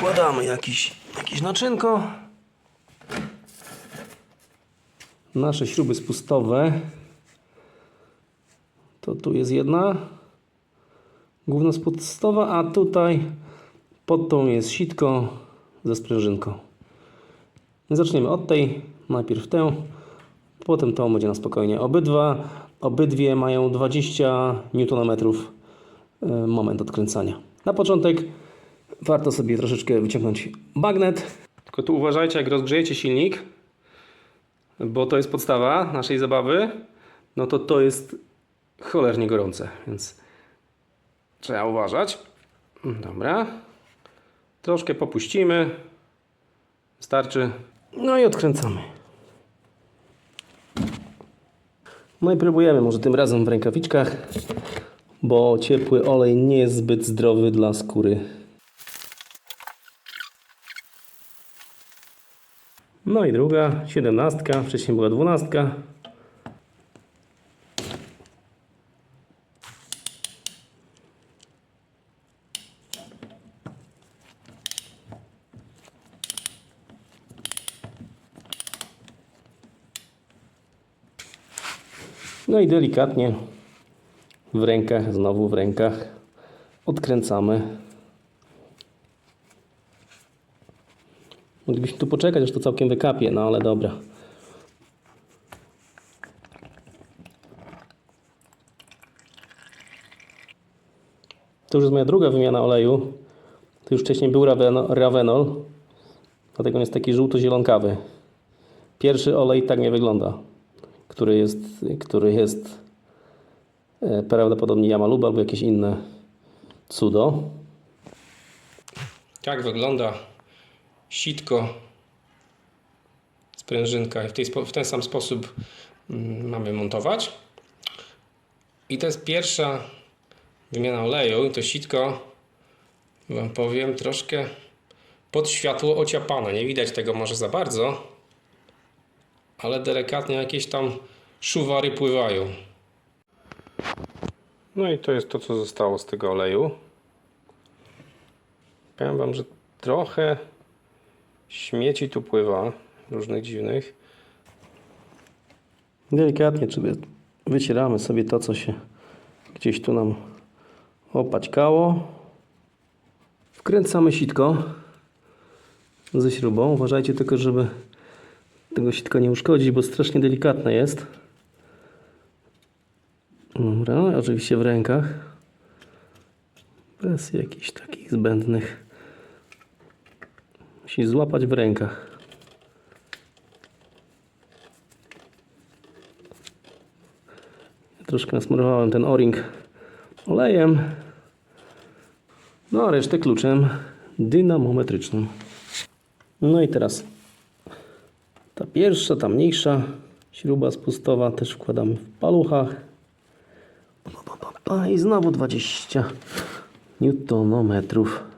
Wkładamy jakiś, jakieś naczynko. Nasze śruby spustowe. To tu jest jedna główna spustowa, a tutaj pod tą jest sitko ze sprężynką. Zaczniemy od tej, najpierw tę, potem tą będzie na spokojnie. Obydwa, obydwie mają 20 Nm e, moment odkręcania. Na początek warto sobie troszeczkę wyciągnąć bagnet. Tylko tu uważajcie, jak rozgrzejecie silnik, bo to jest podstawa naszej zabawy, no to to jest cholernie gorące, więc trzeba uważać. Dobra. Troszkę popuścimy. Wystarczy. No i odkręcamy. No i próbujemy może tym razem w rękawiczkach, bo ciepły olej nie jest zbyt zdrowy dla skóry. No i druga, siedemnastka, wcześniej była dwunastka. No i delikatnie w rękach, znowu w rękach odkręcamy. Moglibyśmy tu poczekać, aż to całkiem wykapie, no ale dobra. To już jest moja druga wymiana oleju. To już wcześniej był Ravenol, dlatego on jest taki żółto-zielonkawy. Pierwszy olej tak nie wygląda, który jest, który jest e, prawdopodobnie Yamaluba albo jakieś inne cudo. Tak wygląda sitko, sprężynka i w, tej, w ten sam sposób mm, mamy montować. I to jest pierwsza wymiana oleju i to sitko, Wam powiem, troszkę pod światło ociapane. Nie widać tego może za bardzo, ale delikatnie jakieś tam szuwary pływają. No i to jest to, co zostało z tego oleju. Powiem Wam, że trochę śmieci tu pływa, różnych dziwnych. Delikatnie sobie wycieramy sobie to, co się gdzieś tu nam opaćkało. Wkręcamy sitko ze śrubą. Uważajcie tylko, żeby tego sitka nie uszkodzić, bo strasznie delikatne jest. Dobra, oczywiście w rękach. Bez jakichś takich zbędnych. Musi złapać w rękach. Troszkę nasmarowałem ten o-ring olejem. No a resztę kluczem dynamometrycznym. No i teraz ta pierwsza, ta mniejsza śruba spustowa też wkładamy w paluchach. Pa, pa, pa, pa, I znowu 20 newtonometrów.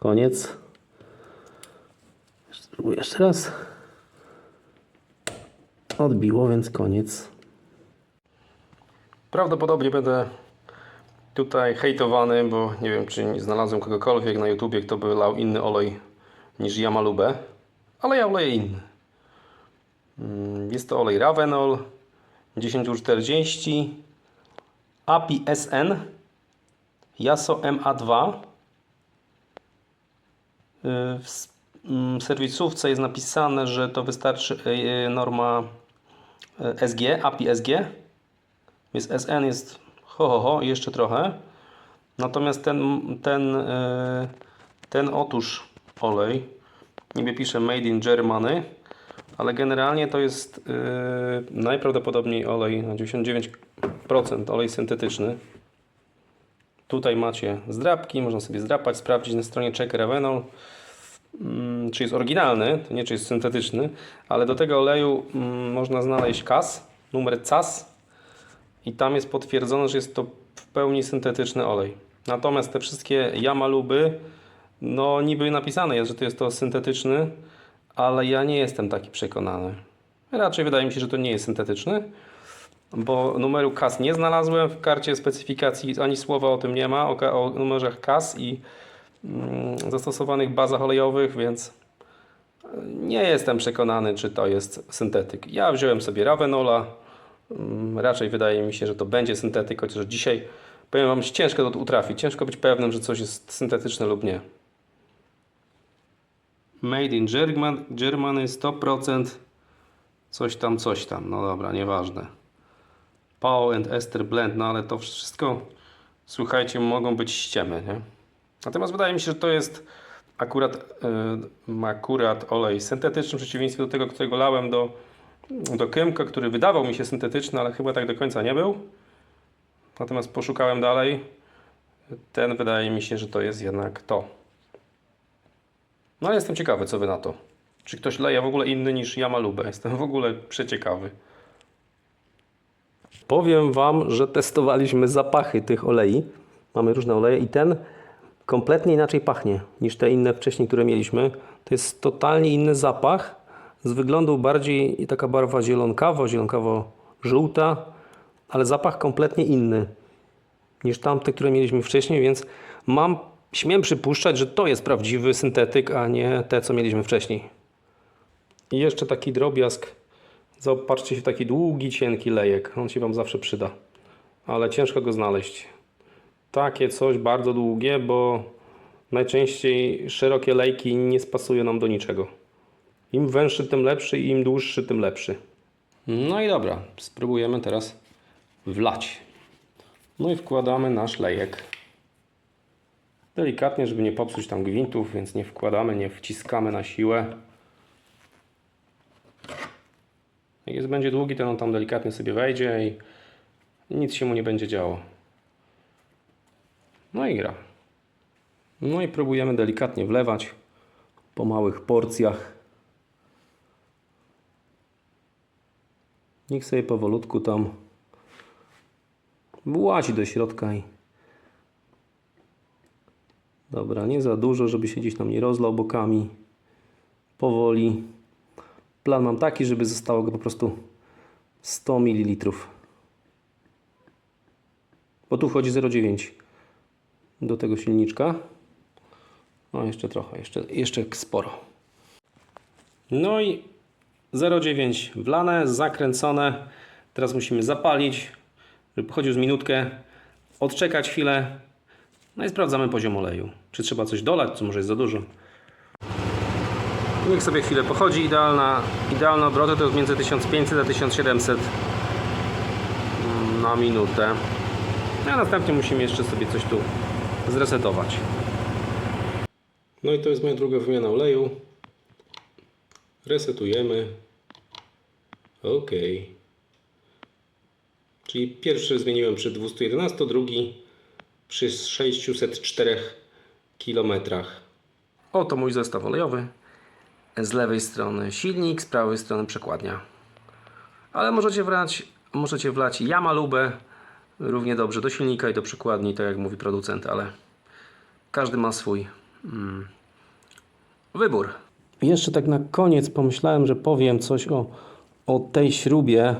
Koniec. Spróbuję jeszcze raz. Odbiło, więc koniec. Prawdopodobnie będę tutaj hejtowany, bo nie wiem, czy nie znalazłem kogokolwiek na YouTubie, kto by lał inny olej niż Yamalubę, ale ja oleję inny. Mm, Jest to olej Ravenol 1040 API SN Yaso MA2 Y, W s- mm, serwisówce jest napisane, że to wystarczy y, y, norma y, SG, API SG. Więc SN jest ho, ho, ho jeszcze trochę. Natomiast ten, ten, y, ten otóż olej, niby pisze Made in Germany, ale generalnie to jest y, najprawdopodobniej olej na 99% olej syntetyczny. Tutaj macie zdrapki, można sobie zdrapać, sprawdzić na stronie Check Ravenol, mm, czy jest oryginalny, to nie czy jest syntetyczny, ale do tego oleju mm, można znaleźć KAS, numer CAS i tam jest potwierdzone, że jest to w pełni syntetyczny olej. Natomiast te wszystkie Yamaluby, no niby napisane jest, że to jest to syntetyczny, ale ja nie jestem taki przekonany. Raczej wydaje mi się, że to nie jest syntetyczny. Bo numeru KAS nie znalazłem w karcie specyfikacji, ani słowa o tym nie ma, o, o numerze KAS i mm, zastosowanych bazach olejowych, więc nie jestem przekonany, czy to jest syntetyk. Ja wziąłem sobie Ravenola. Mm, Raczej wydaje mi się, że to będzie syntetyk, chociaż dzisiaj powiem Wam, że ciężko to utrafić. Ciężko być pewnym, że coś jest syntetyczne lub nie. Made in German, Germany 100%. Coś tam, coś tam. No dobra, nieważne. Pau and Ester Blend, no ale to wszystko, słuchajcie, mogą być ściemy, nie? Natomiast wydaje mi się, że to jest akurat, yy, akurat olej syntetyczny, w przeciwieństwie do tego, którego lałem do, do Kymka, który wydawał mi się syntetyczny, ale chyba tak do końca nie był. Natomiast poszukałem dalej. Ten wydaje mi się, że to jest jednak to. No ale jestem ciekawy, co wy na to. Czy ktoś leje w ogóle inny niż ja malubę? Jestem w ogóle przeciekawy. Powiem Wam, że testowaliśmy zapachy tych olei. Mamy różne oleje i ten kompletnie inaczej pachnie niż te inne wcześniej, które mieliśmy. To jest totalnie inny zapach. Z wyglądu bardziej taka barwa zielonkawo, zielonkawo-żółta, ale zapach kompletnie inny niż tamte, które mieliśmy wcześniej, więc mam, śmiem przypuszczać, że to jest prawdziwy syntetyk, a nie te, co mieliśmy wcześniej. I jeszcze taki drobiazg. Zobaczcie się, taki długi, cienki lejek. On się Wam zawsze przyda. Ale ciężko go znaleźć. Takie coś bardzo długie, bo najczęściej szerokie lejki nie spasują nam do niczego. Im węższy, tym lepszy i im dłuższy, tym lepszy. No i dobra, spróbujemy teraz wlać. No i wkładamy nasz lejek. Delikatnie, żeby nie popsuć tam gwintów, więc nie wkładamy, nie wciskamy na siłę. Jest będzie długi, to on tam delikatnie sobie wejdzie i nic się mu nie będzie działo. No i gra. No i próbujemy delikatnie wlewać po małych porcjach. Niech sobie powolutku tam włazi do środka i dobra, nie za dużo, żeby się gdzieś tam nie rozlał bokami. Powoli. Plan mam taki, żeby zostało go po prostu 100 ml. Bo tu wchodzi 0,9 do tego silniczka. No jeszcze trochę, jeszcze, jeszcze sporo. No i 0,9 wlane, zakręcone. Teraz musimy zapalić, żeby pochodził z minutkę, odczekać chwilę. No i sprawdzamy poziom oleju. Czy trzeba coś dolać, czy może jest za dużo. Niech sobie chwilę pochodzi. Idealna, idealne obroty to jest między 1500 a 1700 na minutę. A następnie musimy jeszcze sobie coś tu zresetować. No i to jest moja druga wymiana oleju. Resetujemy. OK. Czyli pierwszy zmieniłem przy 211, drugi przy 604 km. Oto mój zestaw olejowy. Z lewej strony silnik, z prawej strony przekładnia. Ale możecie wlać, możecie wlać Yamalubę równie dobrze do silnika i do przekładni, tak jak mówi producent, ale każdy ma swój mm, wybór. Jeszcze tak na koniec pomyślałem, że powiem coś o, o tej śrubie,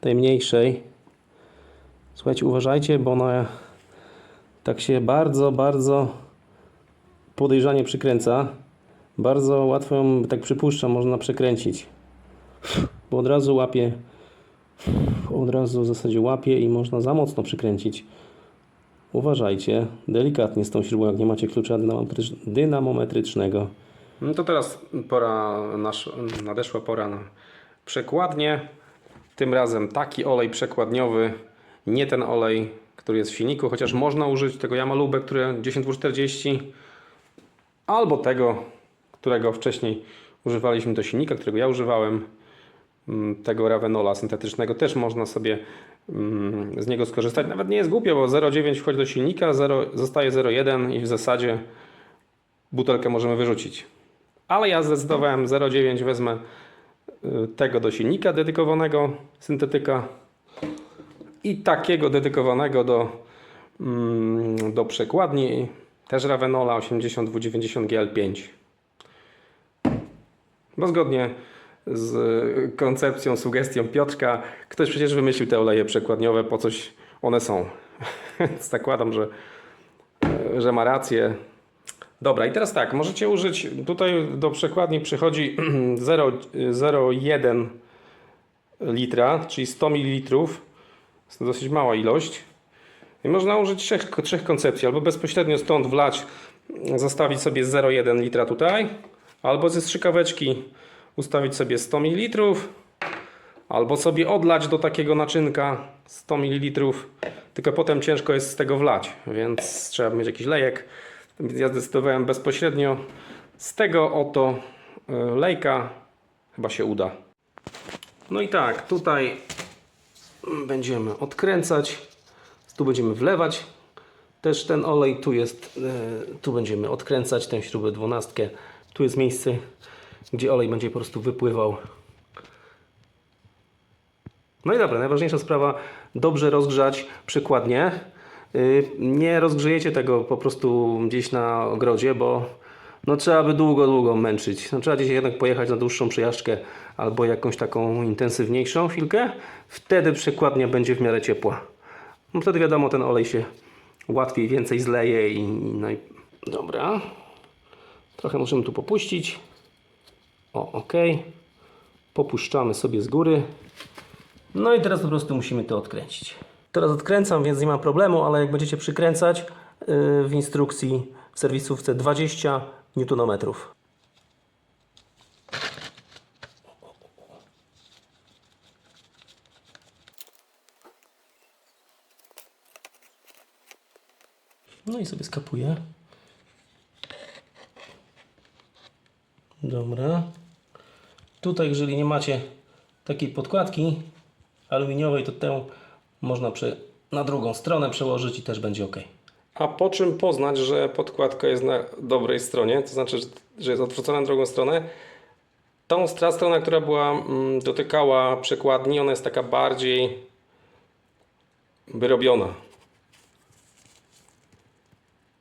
tej mniejszej. Słuchajcie, uważajcie, bo ona tak się bardzo, bardzo podejrzanie przykręca. Bardzo łatwo ją, tak przypuszczam, można przekręcić. Bo od razu łapie, od razu w zasadzie łapie i można za mocno przykręcić. Uważajcie, delikatnie z tą śrubą, jak nie macie klucza dynamometrycz- dynamometrycznego. No to teraz pora, nasz, nadeszła pora na przekładnię. Tym razem taki olej przekładniowy, nie ten olej, który jest w silniku, chociaż można użyć tego Yamalube, które 10240 albo tego, którego wcześniej używaliśmy do silnika, którego ja używałem, mm, tego Ravenola syntetycznego, też można sobie mm, z niego skorzystać. Nawet nie jest głupio, bo 0,9 wchodzi do silnika, 0, zostaje 0,1 i w zasadzie butelkę możemy wyrzucić. Ale ja zdecydowałem 0,9 wezmę y, tego do silnika dedykowanego syntetyka i takiego dedykowanego do, mm, do przekładni też Ravenola 8290 GL5 bo zgodnie z koncepcją, sugestią Piotrka. Ktoś przecież wymyślił te oleje przekładniowe, po coś one są. Więc zakładam, że, że ma rację. Dobra, i teraz tak, możecie użyć, tutaj do przekładni przychodzi 0,1 litra, czyli 100 ml. Jest to dosyć mała ilość. I można użyć trzech, trzech koncepcji, albo bezpośrednio stąd wlać, zostawić sobie 0,1 litra tutaj, albo ze strzykaweczki ustawić sobie 100 ml, albo sobie odlać do takiego naczynka 100 ml, tylko potem ciężko jest z tego wlać, więc trzeba mieć jakiś lejek. Ja zdecydowałem bezpośrednio z tego oto y, lejka, chyba się uda. No i tak, tutaj będziemy odkręcać, tu będziemy wlewać też ten olej, tu jest, e, tu będziemy odkręcać tę śrubę dwunastkę, tu jest miejsce, gdzie olej będzie po prostu wypływał. No i dobra, najważniejsza sprawa, dobrze rozgrzać przykładnie. Y, Nie rozgrzejecie tego po prostu gdzieś na ogrodzie, bo no trzeba by długo, długo męczyć. No, trzeba gdzieś jednak pojechać na dłuższą przejażdżkę albo jakąś taką intensywniejszą chwilkę. Wtedy przekładnia będzie w miarę ciepła. No wtedy wiadomo, ten olej się łatwiej, więcej zleje i no i dobra. Trochę możemy tu popuścić. O, ok. Popuszczamy sobie z góry. No i teraz po prostu musimy to odkręcić. Teraz odkręcam, więc nie ma problemu, ale jak będziecie przykręcać yy, w instrukcji w serwisówce 20 Nm. No i sobie skapuję. Dobra. Tutaj, jeżeli nie macie takiej podkładki aluminiowej, to tę można na drugą stronę przełożyć i też będzie ok. A po czym poznać, że podkładka jest na dobrej stronie, to znaczy, że- jest odwrócona na drugą stronę? Tą strona, która była, mm, dotykała przekładni, ona jest taka bardziej wyrobiona.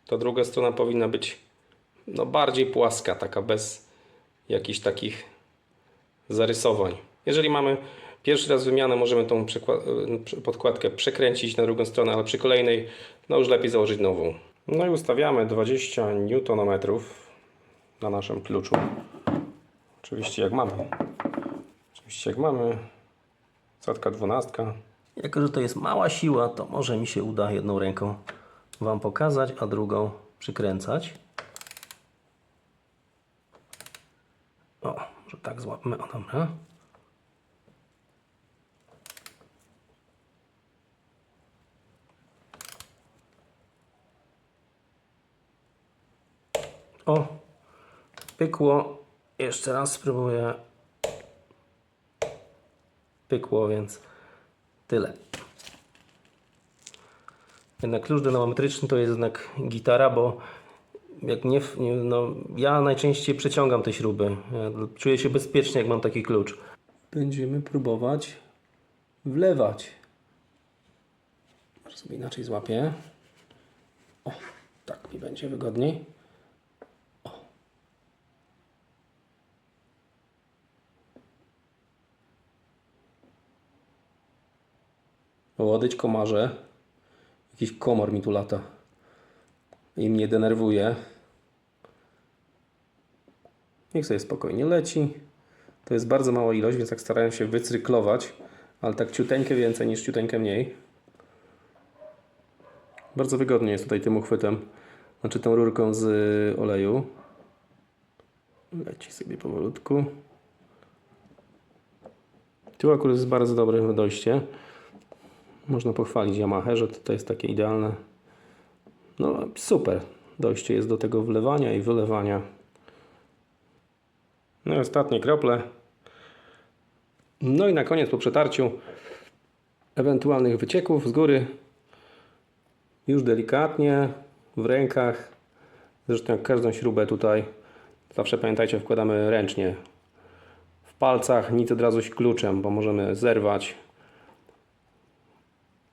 Ta druga strona powinna być no, bardziej płaska, taka bez jakichś takich zarysowań. Jeżeli mamy pierwszy raz wymianę, możemy tą y, podkładkę przekręcić na drugą stronę, ale przy kolejnej no już lepiej założyć nową. No i ustawiamy 20 Nm na naszym kluczu. Oczywiście jak mamy. Oczywiście jak mamy. Setka dwunastka. Jako, że to jest mała siła, to może mi się uda jedną ręką Wam pokazać, a drugą przykręcać. O, może tak złapmy. O, dobra. O, pykło. Jeszcze raz spróbuję. Pykło, więc tyle. Jednak klucz dynamometryczny to jest jednak gitara, bo jak nie, no, ja najczęściej przeciągam te śruby. Ja czuję się bezpiecznie, jak mam taki klucz. Będziemy próbować wlewać. Może sobie inaczej złapię. O, tak mi będzie wygodniej. Łodyć komarze. Jakiś komar mi tu lata. I mnie denerwuje. Niech sobie spokojnie leci. To jest bardzo mała ilość, więc tak starałem się wycyklować, ale tak ciuteńkę więcej niż ciuteńkę mniej. Bardzo wygodnie jest tutaj tym uchwytem, znaczy tą rurką z y, oleju. Leci sobie powolutku. Tu akurat jest bardzo dobre dojście. Można pochwalić Yamaha, że to jest takie idealne. No super. Dojście jest do tego wlewania i wylewania. No i ostatnie krople. No i na koniec po przetarciu ewentualnych wycieków z góry już delikatnie w rękach. Zresztą jak każdą śrubę tutaj zawsze pamiętajcie wkładamy ręcznie. W palcach nic od razu kluczem, bo możemy zerwać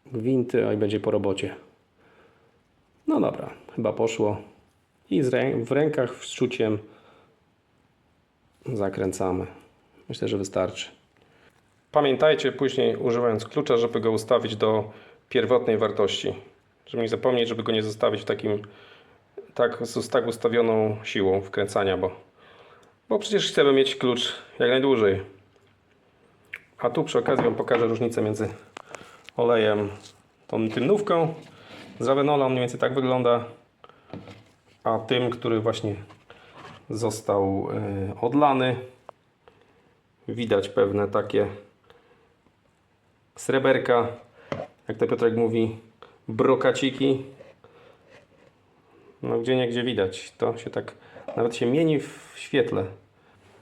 gwinty, a i będzie po robocie. No dobra, chyba poszło. I z rę w rękach wstrzuciem zakręcamy. Myślę, że wystarczy. Pamiętajcie później, używając klucza, żeby go ustawić do pierwotnej wartości. Żeby nie zapomnieć, żeby go nie zostawić w takim tak, z tak ustawioną siłą wkręcania, bo, bo przecież chcemy mieć klucz jak najdłużej. A tu przy okazji Wam pokażę różnicę między olejem, tą tylnówką z on mniej więcej tak wygląda, a tym, który właśnie został e, odlany. Widać pewne takie sreberka, jak to Piotrek mówi, brokaciki. No gdzie nie gdzie widać, to się tak nawet się mieni w świetle.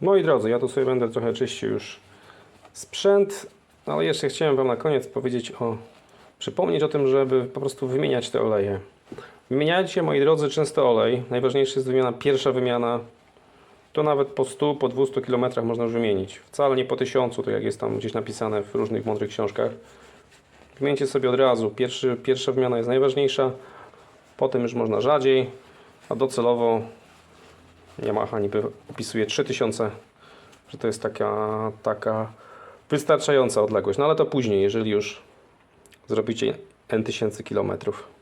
Moi drodzy, ja tu sobie będę trochę czyścił już sprzęt, ale jeszcze chciałem Wam na koniec powiedzieć o, przypomnieć o tym, żeby po prostu wymieniać te oleje. Wymieniajcie, moi drodzy, często olej. Najważniejsza jest wymiana, pierwsza wymiana. To nawet po 100, po 200 km można już wymienić. Wcale nie po 1000, tak jak jest tam gdzieś napisane w różnych mądrych książkach. Wymieńcie sobie od razu. Pierwszy, pierwsza wymiana jest najważniejsza. Potem już można rzadziej, a docelowo Yamaha niby opisuje 3000, że to jest taka, taka wystarczająca odległość. No ale to później, jeżeli już zrobicie n tysięcy kilometrów.